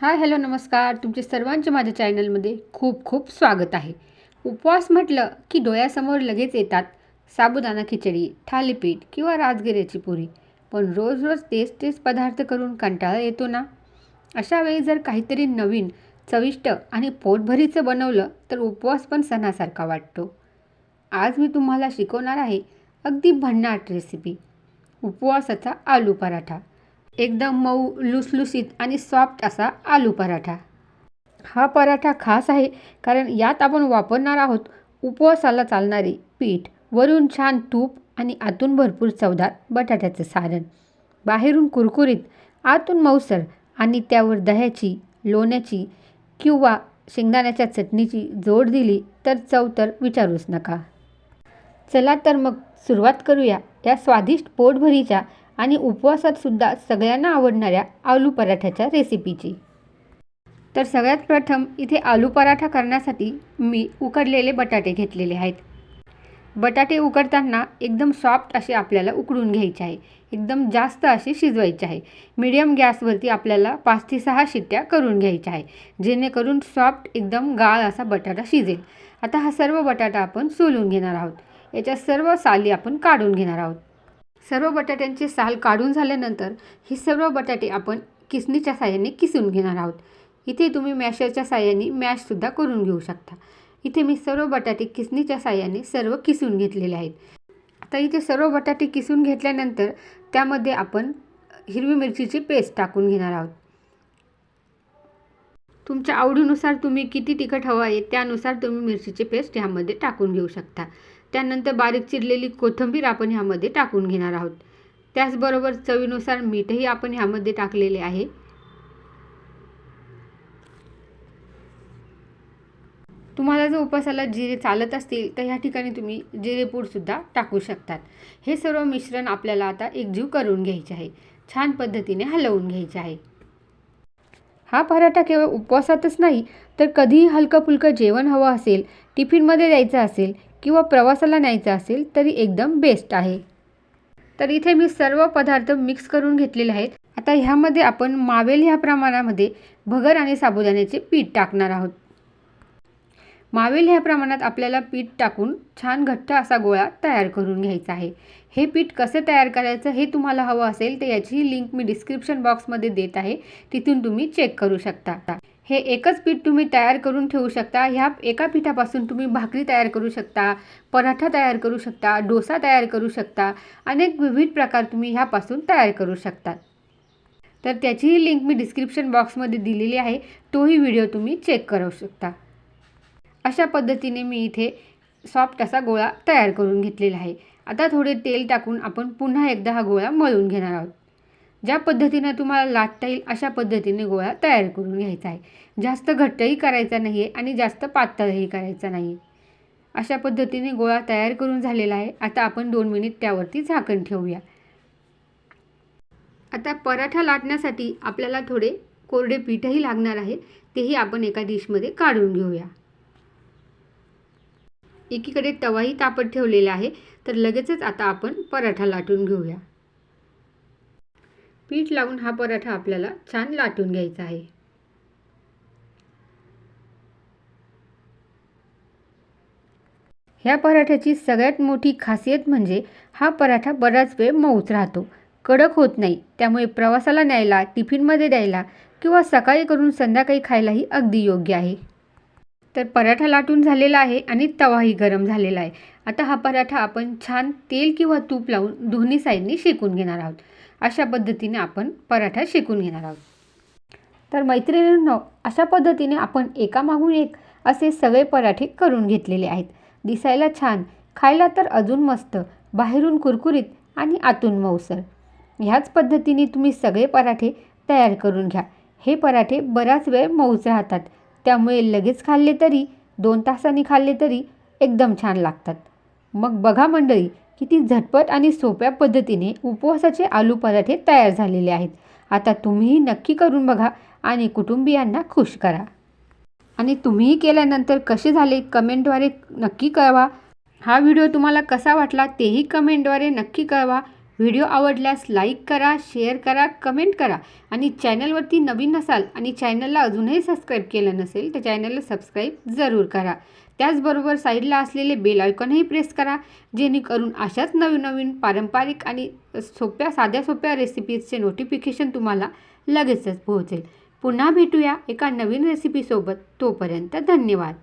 Hi hello नमस्कार. तुमचे सर्वांचे माझ्या चॅनलमध्ये खूप खूप स्वागत आहे. उपवास म्हटलं की डोळ्यासमोर लगेच येतात साबुदाणा खिचडी थालीपीठ किंवा राजगिऱ्याची पुरी. पण रोज रोज तेच तेच पदार्थ करून कंटाळा येतो ना? अशा वेळी जर काहीतरी नवीन चविष्ट आणि पोटभरीचं बनवलं तर उपवास पण सणासारखा वाटतो. आज मी तुम्हाला शिकवणार आहे अगदी भन्नाट रेसिपी उपवासाचा आलू पराठा. एकदम मऊ लुसलुसीत आणि सॉफ्ट असा आलू पराठा. हा पराठा खास आहे कारण यात आपण वापरणार आहोत उपवासाला चालणारे पीठ वरून छान तूप आणि आतून भरपूर चवदार बटाट्याचं सारण. बाहेरून कुरकुरीत आतून मऊसर आणि त्यावर दह्याची लोण्याची किंवा शेंगदाण्याच्या चटणीची जोड दिली तर चव तर विचारूच नका. चला तर मग सुरुवात करूया या स्वादिष्ट पोटभरीच्या आणि उपवासातसुद्धा सगळ्यांना आवडणाऱ्या आलू पराठ्याच्या रेसिपीची तर सगळ्यात प्रथम इथे आलू पराठा करण्यासाठी मी उकडलेले बटाटे घेतलेले आहेत. बटाटे उकडताना एकदम सॉफ्ट असे आपल्याला उकडून घ्यायचे आहे. एकदम जास्त असे शिजवायचे आहे. मीडियम गॅसवरती आपल्याला पाच ते सहा शिट्ट्या करून घ्यायच्या आहे. जेणेकरून सॉफ्ट एकदम गाळ असा बटाटा शिजेल. आता हा सर्व बटाटा आपण सोलून घेणार आहोत. याच्या सर्व साली आपण काढून घेणार आहोत. सर्व बटाट्यांची साल काढून झाल्यानंतर हे सर्व बटाटे आपण किसणीच्या साह्याने किसून घेणार आहोत. इथे तुम्ही मॅशरच्या साह्याने मॅशसुद्धा करून घेऊ शकता. इथे मी सर्व बटाटे किसणीच्या साह्याने सर्व किसून घेतलेले आहेत. आता इथे सर्व बटाटे किसून घेतल्यानंतर त्यामध्ये आपण हिरवी मिरचीची पेस्ट टाकून घेणार आहोत. तुमच्या आवडीनुसार तुम्ही किती तिखट हवं आहे त्यानुसार तुम्ही मिरचीची पेस्ट ह्यामध्ये टाकून घेऊ शकता. त्यानंतर बारीक चिरलेली कोथिंबीर आपण ह्यामध्ये टाकून घेणार आहोत. त्याचबरोबर चवीनुसार मीठही आपण ह्यामध्ये टाकलेले आहे. तुम्हाला जर उपासाला जिरे चालत असतील तर ह्या ठिकाणी तुम्ही जिरेपूडसुद्धा टाकू शकतात. हे सर्व मिश्रण आपल्याला आता एकजीव करून घ्यायचे आहे. छान पद्धतीने हलवून घ्यायचे आहे. हा पराठा केवळ उपवासातच नाही तर कधीही हलकं फुलकं जेवण हवं असेल टिफिनमध्ये द्यायचं असेल किंवा प्रवासाला न्यायचं असेल तरी एकदम बेस्ट आहे. तर इथे मी सर्व पदार्थ मिक्स करून घेतलेले आहेत. आता ह्यामध्ये आपण मावेल ह्या प्रमाणामध्ये भगर आणि साबुदाण्याचे पीठ टाकणार आहोत. मावेल ह्या प्रमाणात आपल्याला पीठ टाकून छान घट्ट असा गोळा तयार करून घ्यायचा आहे. हे पीठ कसे तयार करायचं हे तुम्हाला हवं असेल तर याची लिंक मी डिस्क्रिप्शन बॉक्समध्ये देत आहे. तिथून तुम्ही चेक करू शकता. हे एकच पीठ तुम्ही तयार करून ठेवू शकता. ह्या एका पिठापासून तुम्ही भाकरी तयार करू शकता पराठा तयार करू शकता डोसा तयार करू शकता अनेक विविध प्रकार तुम्ही ह्यापासून तयार करू शकता. तर त्याचीही लिंक मी डिस्क्रिप्शन बॉक्समध्ये दिलेली आहे. तोही व्हिडिओ तुम्ही चेक करू शकता. अशा पद्धतीने मी इथे सॉफ्ट असा गोळा तयार करून घेतलेला आहे. आता थोडे तेल टाकून आपण पुन्हा एकदा हा गोळा मळून घेणार आहोत. ज्या पद्धतीनं तुम्हाला लाटता येईल अशा पद्धतीने गोळा तयार करून घ्यायचा आहे. जास्त घट्टही करायचा नाही आहे आणि जास्त पातळही करायचा नाही अशा पद्धतीने गोळा तयार करून झालेला आहे. आता आपण दोन मिनिट त्यावरती झाकण ठेवूया. आता पराठा लाटण्यासाठी आपल्याला थोडे कोरडे पीठही लागणार आहे. तेही आपण एका डिशमध्ये काढून घेऊया. एकीकडे तवाही तापत ठेवलेला आहे. तर लगेचच आता आपण पराठा लाटून घेऊया. पीठ लावून हा पराठा आपल्याला छान लाटून घ्यायचा आहे. ह्या पराठ्याची सगळ्यात मोठी खासियत म्हणजे हा पराठा बराच वेळ मऊच राहतो. कडक होत नाही त्यामुळे प्रवासाला न्यायला टिफिनमध्ये द्यायला किंवा सकाळी करून संध्याकाळी खायलाही अगदी योग्य आहे. तर पराठा लाटून झालेला आहे आणि तवाही गरम झालेला आहे. आता हा पराठा आपण छान तेल किंवा तूप लावून दोन्ही साईडनी शेकून घेणार आहोत. अशा पद्धतीने आपण पराठा शेकून घेणार आहोत. तर मैत्रिणींनो अशा पद्धतीने आपण एकामागून एक असे सगळे पराठे करून घेतलेले आहेत. दिसायला छान खायला तर अजून मस्त बाहेरून कुरकुरीत आणि आतून मऊसर. ह्याच पद्धतीने तुम्ही सगळे पराठे तयार करून घ्या. हे पराठे बराच वेळ मऊच राहतात. त्यामुळे लगेच खाल्ले तरी दोन तासांनी खाल्ले तरी एकदम छान लागतात. मग बघा मंडळी किती झटपट आणि सोप्या पद्धतीने उपवासाचे आलू पराठे तयार झालेले आहेत. आता तुम्हीही नक्की करून बघा आणि कुटुंबियांना खुश करा. आणि तुम्हीही केल्यानंतर कसे झाले कमेंटद्वारे नक्की कळवा. हा व्हिडिओ तुम्हाला कसा वाटला तेही कमेंटद्वारे नक्की कळवा. व्हिडिओ आवडल्यास लाईक करा शेअर करा कमेंट करा. आणि चॅनलवरती नवीन असाल आणि चॅनलला अजूनही सबस्क्राईब केलं नसेल तर चॅनलला सबस्क्राईब जरूर करा. त्याचबरोबर साईडला असलेले बेल आयकॉनही प्रेस करा जेणेकरून अशाच नवीन नवीन पारंपरिक आणि सोप्या साध्या सोप्या रेसिपीजचे नोटिफिकेशन तुम्हाला लगेचच पोहोचेल. पुन्हा भेटूया एका नवीन रेसिपीसोबत तोपर्यंत धन्यवाद.